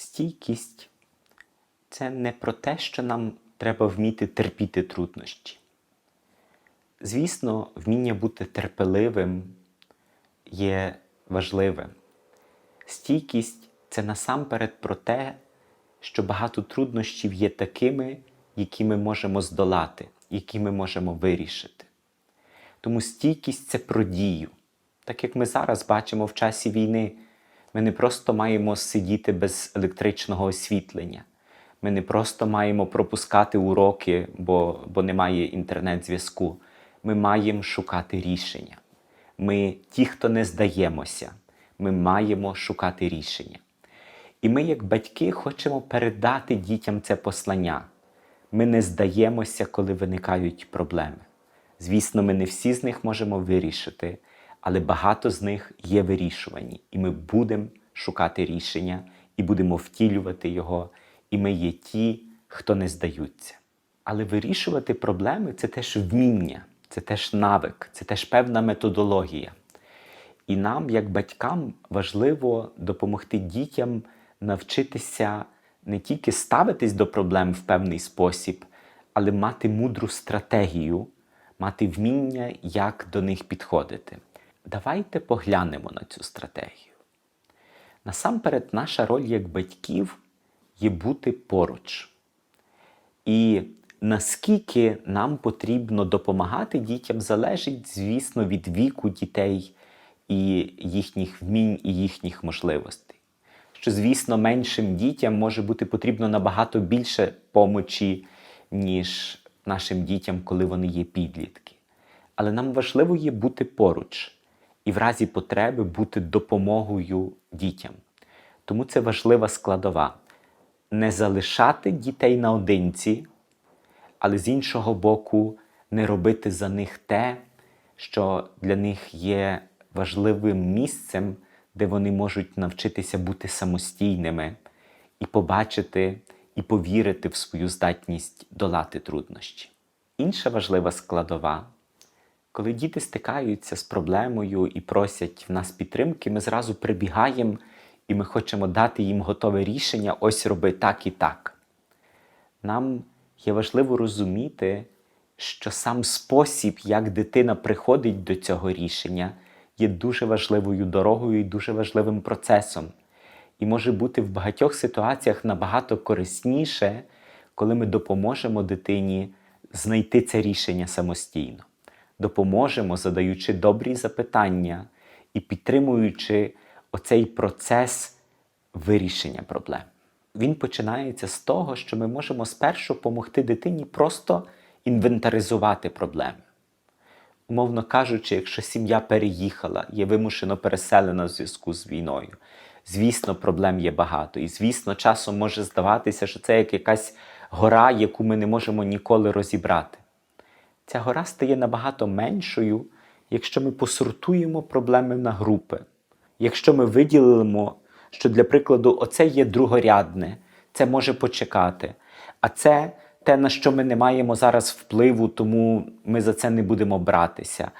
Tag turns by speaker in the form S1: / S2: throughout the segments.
S1: стійкість це не про те, що нам треба вміти терпіти труднощі. Звісно, вміння бути терпеливим є важливим. Стійкість це насамперед про те, що багато труднощів є такими, які ми можемо здолати, які ми можемо вирішити. Тому стійкість це про дію. Так як ми зараз бачимо в часі війни, ми не просто маємо сидіти без електричного освітлення. Ми не просто маємо пропускати уроки, бо, бо немає інтернет-зв'язку. Ми маємо шукати рішення. Ми, ті, хто не здаємося, ми маємо шукати рішення. І ми, як батьки, хочемо передати дітям це послання. Ми не здаємося, коли виникають проблеми. Звісно, ми не всі з них можемо вирішити, але багато з них є вирішувані, і ми будемо шукати рішення і будемо втілювати його, і ми є ті, хто не здаються. Але вирішувати проблеми це теж вміння, це теж навик, це теж певна методологія. І нам, як батькам, важливо допомогти дітям навчитися не тільки ставитись до проблем в певний спосіб, але мати мудру стратегію, мати вміння, як до них підходити. Давайте поглянемо на цю стратегію. Насамперед, наша роль як батьків є бути поруч. І наскільки нам потрібно допомагати дітям, залежить, звісно, від віку дітей і їхніх вмінь і їхніх можливостей. Що, звісно, меншим дітям може бути потрібно набагато більше помочі, ніж нашим дітям, коли вони є підлітки. Але нам важливо є бути поруч і в разі потреби бути допомогою дітям. Тому це важлива складова. Не залишати дітей наодинці, але з іншого боку, не робити за них те, що для них є важливим місцем, де вони можуть навчитися бути самостійними і побачити і повірити в свою здатність долати труднощі. Інша важлива складова, коли діти стикаються з проблемою і просять в нас підтримки, ми зразу прибігаємо і ми хочемо дати їм готове рішення, ось роби так і так. Нам є важливо розуміти, що сам спосіб, як дитина приходить до цього рішення, є дуже важливою дорогою і дуже важливим процесом. І може бути в багатьох ситуаціях набагато корисніше, коли ми допоможемо дитині знайти це рішення самостійно. Допоможемо, задаючи добрі запитання і підтримуючи оцей процес вирішення проблем. Він починається з того, що ми можемо спершу допомогти дитині просто інвентаризувати проблеми. Умовно кажучи, якщо сім'я переїхала, є вимушено переселена в зв'язку з війною. Звісно, проблем є багато. І, звісно, часом може здаватися, що це як якась гора, яку ми не можемо ніколи розібрати. Ця гора стає набагато меншою, якщо ми посортуємо проблеми на групи. Якщо ми виділимо, що для прикладу, оце є другорядне, це може почекати, а це те, на що ми не маємо зараз впливу, тому ми за це не будемо братися.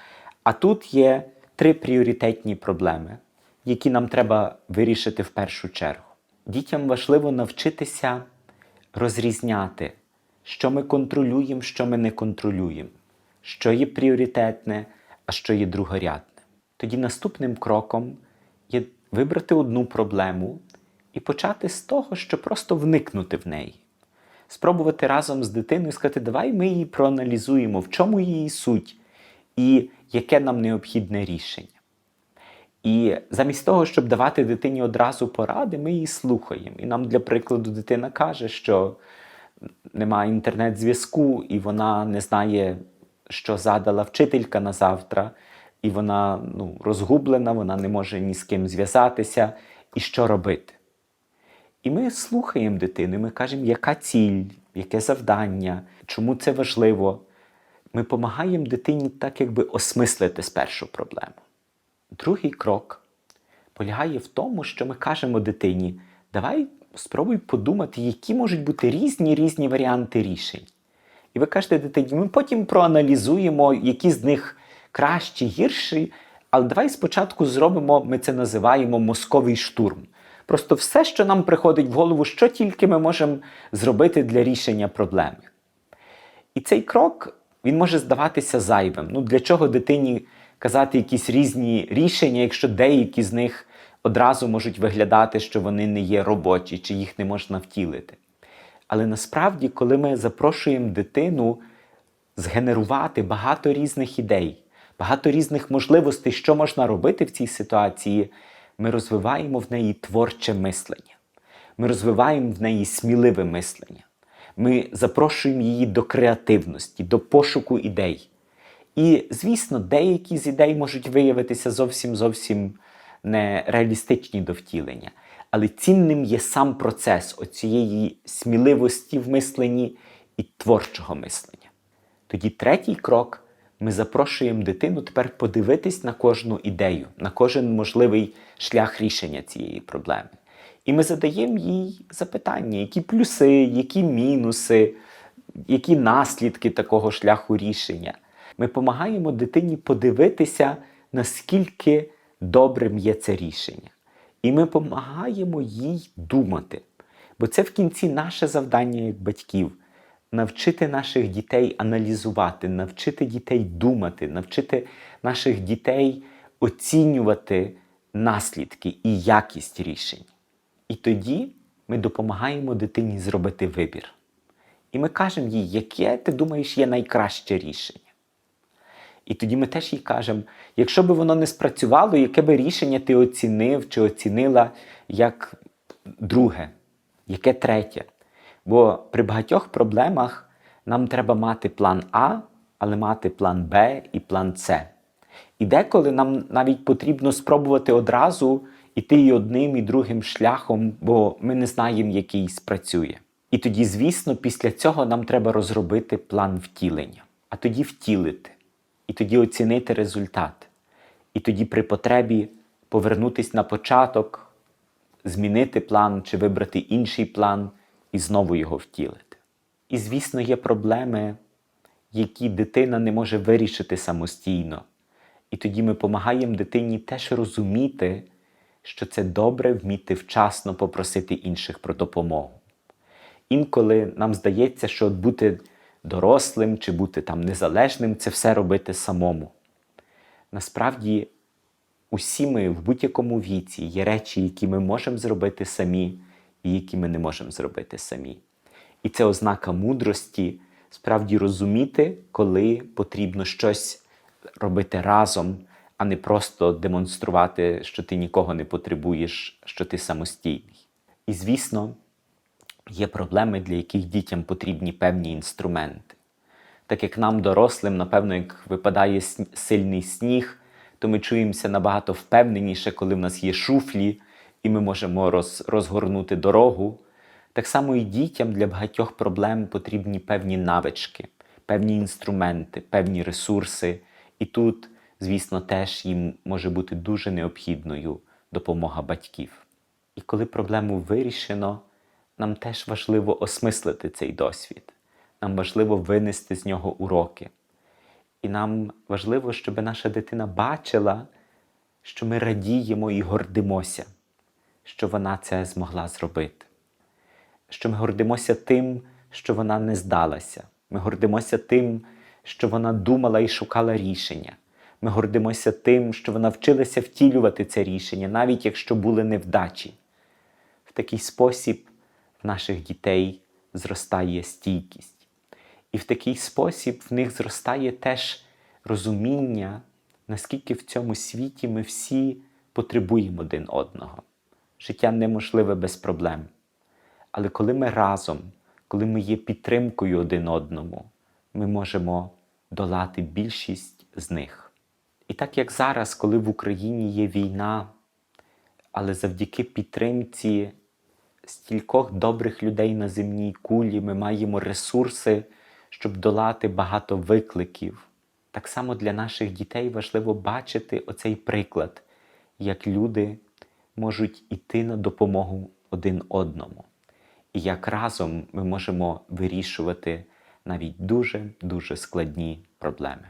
S1: А тут є три пріоритетні проблеми, які нам треба вирішити в першу чергу. Дітям важливо навчитися розрізняти, що ми контролюємо, що ми не контролюємо, що є пріоритетне, а що є другорядне. Тоді наступним кроком є вибрати одну проблему і почати з того, що просто вникнути в неї. Спробувати разом з дитиною сказати, давай ми її проаналізуємо, в чому її суть і яке нам необхідне рішення. І замість того, щоб давати дитині одразу поради, ми її слухаємо. І нам, для прикладу, дитина каже, що немає інтернет-зв'язку, і вона не знає, що задала вчителька на завтра, і вона ну, розгублена, вона не може ні з ким зв'язатися, і що робити. І ми слухаємо дитину, і ми кажемо, яка ціль, яке завдання, чому це важливо. Ми допомагаємо дитині так, якби осмислити спершу проблему. Другий крок полягає в тому, що ми кажемо дитині, давай спробуй подумати, які можуть бути різні різні варіанти рішень. І ви кажете дитині, ми потім проаналізуємо, які з них кращі, гірші, але давай спочатку зробимо, ми це називаємо мозковий штурм. Просто все, що нам приходить в голову, що тільки ми можемо зробити для рішення проблеми. І цей крок він може здаватися зайвим. Ну для чого дитині казати якісь різні рішення, якщо деякі з них одразу можуть виглядати, що вони не є робочі, чи їх не можна втілити. Але насправді, коли ми запрошуємо дитину згенерувати багато різних ідей, багато різних можливостей, що можна робити в цій ситуації, ми розвиваємо в неї творче мислення. Ми розвиваємо в неї сміливе мислення. Ми запрошуємо її до креативності, до пошуку ідей. І, звісно, деякі з ідей можуть виявитися зовсім зовсім нереалістичні до втілення. Але цінним є сам процес оцієї сміливості в мисленні і творчого мислення. Тоді третій крок ми запрошуємо дитину тепер подивитись на кожну ідею, на кожен можливий шлях рішення цієї проблеми. І ми задаємо їй запитання, які плюси, які мінуси, які наслідки такого шляху рішення. Ми допомагаємо дитині подивитися, наскільки добрим є це рішення. І ми допомагаємо їй думати. Бо це в кінці наше завдання як батьків навчити наших дітей аналізувати, навчити дітей думати, навчити наших дітей оцінювати наслідки і якість рішень. І тоді ми допомагаємо дитині зробити вибір. І ми кажемо їй, яке ти думаєш є найкраще рішення. І тоді ми теж їй кажемо, якщо би воно не спрацювало, яке би рішення ти оцінив чи оцінила як друге, яке третє. Бо при багатьох проблемах нам треба мати план А, але мати план Б і план С. І деколи нам навіть потрібно спробувати одразу іти і одним, і другим шляхом, бо ми не знаємо, який спрацює. І тоді, звісно, після цього нам треба розробити план втілення, а тоді втілити, і тоді оцінити результат. І тоді при потребі повернутися на початок, змінити план чи вибрати інший план і знову його втілити. І, звісно, є проблеми, які дитина не може вирішити самостійно. І тоді ми допомагаємо дитині теж розуміти, що це добре вміти вчасно попросити інших про допомогу. Інколи нам здається, що бути дорослим чи бути там незалежним це все робити самому. Насправді, усі ми в будь-якому віці є речі, які ми можемо зробити самі, і які ми не можемо зробити самі. І це ознака мудрості справді розуміти, коли потрібно щось робити разом, а не просто демонструвати, що ти нікого не потребуєш, що ти самостійний. І, звісно, є проблеми, для яких дітям потрібні певні інструменти. Так як нам, дорослим, напевно, як випадає сильний сніг, то ми чуємося набагато впевненіше, коли в нас є шуфлі, і ми можемо роз, розгорнути дорогу. Так само і дітям для багатьох проблем потрібні певні навички, певні інструменти, певні ресурси. І тут, звісно, теж їм може бути дуже необхідною допомога батьків. І коли проблему вирішено, нам теж важливо осмислити цей досвід. Нам важливо винести з нього уроки. І нам важливо, щоб наша дитина бачила, що ми радіємо і гордимося, що вона це змогла зробити. Що ми гордимося тим, що вона не здалася. Ми гордимося тим, що вона думала і шукала рішення. Ми гордимося тим, що вона вчилася втілювати це рішення, навіть якщо були невдачі. В такий спосіб в наших дітей зростає стійкість. І в такий спосіб в них зростає теж розуміння, наскільки в цьому світі ми всі потребуємо один одного. Життя неможливе без проблем. Але коли ми разом, коли ми є підтримкою один одному, ми можемо долати більшість з них. І так як зараз, коли в Україні є війна, але завдяки підтримці стількох добрих людей на земній кулі ми маємо ресурси, щоб долати багато викликів. Так само для наших дітей важливо бачити оцей приклад, як люди можуть іти на допомогу один одному, і як разом ми можемо вирішувати навіть дуже дуже складні проблеми.